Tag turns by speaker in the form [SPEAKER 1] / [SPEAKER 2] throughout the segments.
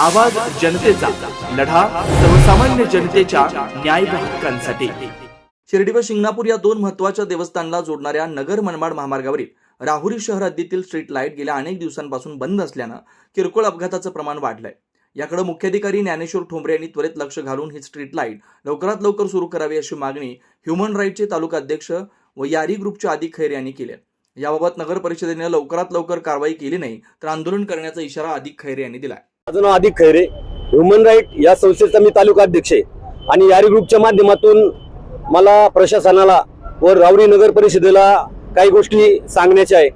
[SPEAKER 1] आवाज जनतेचा लढा सर्वसामान्य जनतेच्या न्याय हक्कांसाठी. शिर्डी व शिंगणापूर या दोन महत्त्वाच्या देवस्थानला जोडणाऱ्या नगर मनमाड महामार्गावरील राहुरी शहर हद्दीतील स्ट्रीट लाइट गेल्या अनेक दिवसांपासून बंद असल्यानं किरकोळ अपघाताचं प्रमाण वाढलंय. याकडे मुख्याधिकारी ज्ञानेश्वर ठोंबरे यांनी त्वरित लक्ष घालून ही स्ट्रीट लाइट लवकरात लवकर सुरू करावी अशी मागणी ह्युमन राईटचे तालुका अध्यक्ष व यारी ग्रुपचे आदी खैर यांनी केली याबाबत नगर परिषदेने लवकरात लवकर कारवाई केली नाही तर आंदोलन करण्याचा इशारा आदिक खैरे यांनी दिलाय.
[SPEAKER 2] माझं नाव अधिक खैरे ह्युमन राईट या संस्थेचा मी तालुका अध्यक्ष आहे. आणि यारी ग्रुपच्या माध्यमातून मला प्रशासनाला व रावरी नगर परिषदेला काही गोष्टी सांगण्याच्या आहे.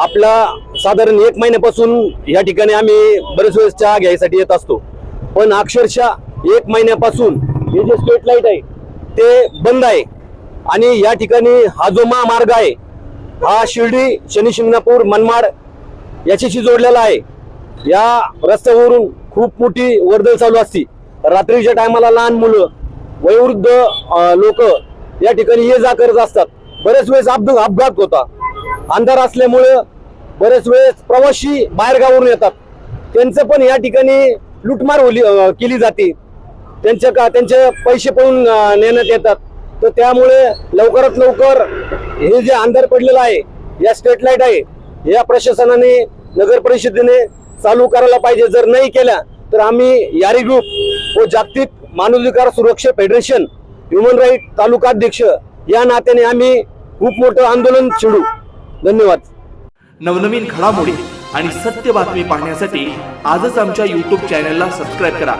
[SPEAKER 2] आपला साधारण एक महिन्यापासून या ठिकाणी आम्ही बरेच वेळेस चहा घ्यायसाठी येत असतो. पण अक्षरशः एक महिन्यापासून हे जे स्ट्रीट लाइट आहे ते बंद आहे. आणि या ठिकाणी हा जो महामार्ग आहे हा शिर्डी शनी शिंगणापूर मनमाड याच्याशी जोडलेला आहे. या रस्त्यावरून खूप मोठी वर्दळ चालू असते. रात्रीच्या टायमाला लहान मुलं वयोवृद्ध लोक या ठिकाणी ये जा करत असतात. बरेच वेळेस अपघात अपघात होता. अंधार असल्यामुळं बरेच वेळेस प्रवासी बाहेरगावावरून येतात. त्यांचं पण या ठिकाणी लुटमार होली केली जाते. त्यांच्या का त्यांचे पैसे पळून नेण्यात येतात. तर त्यामुळे लवकरात लवकर हे जे अंधार पडलेलं आहे या स्ट्रीट लाइट आहे या प्रशासनाने नगर परिषदेने चालू करायला पाहिजे. जर नाही केल्या तर आम्ही यारी ग्रुप व जागतिक मानवाधिकार सुरक्षा फेडरेशन ह्युमन राईट तालुकाध्यक्ष या नात्याने आम्ही खूप मोठं आंदोलन छिडू धन्यवाद.
[SPEAKER 1] नवनवीन घडामोडी आणि सत्य बातमी पाहण्यासाठी आजच आमच्या यूट्यूब चॅनलला सबस्क्राईब करा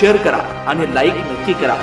[SPEAKER 1] शेअर करा आणि लाईक नक्की करा.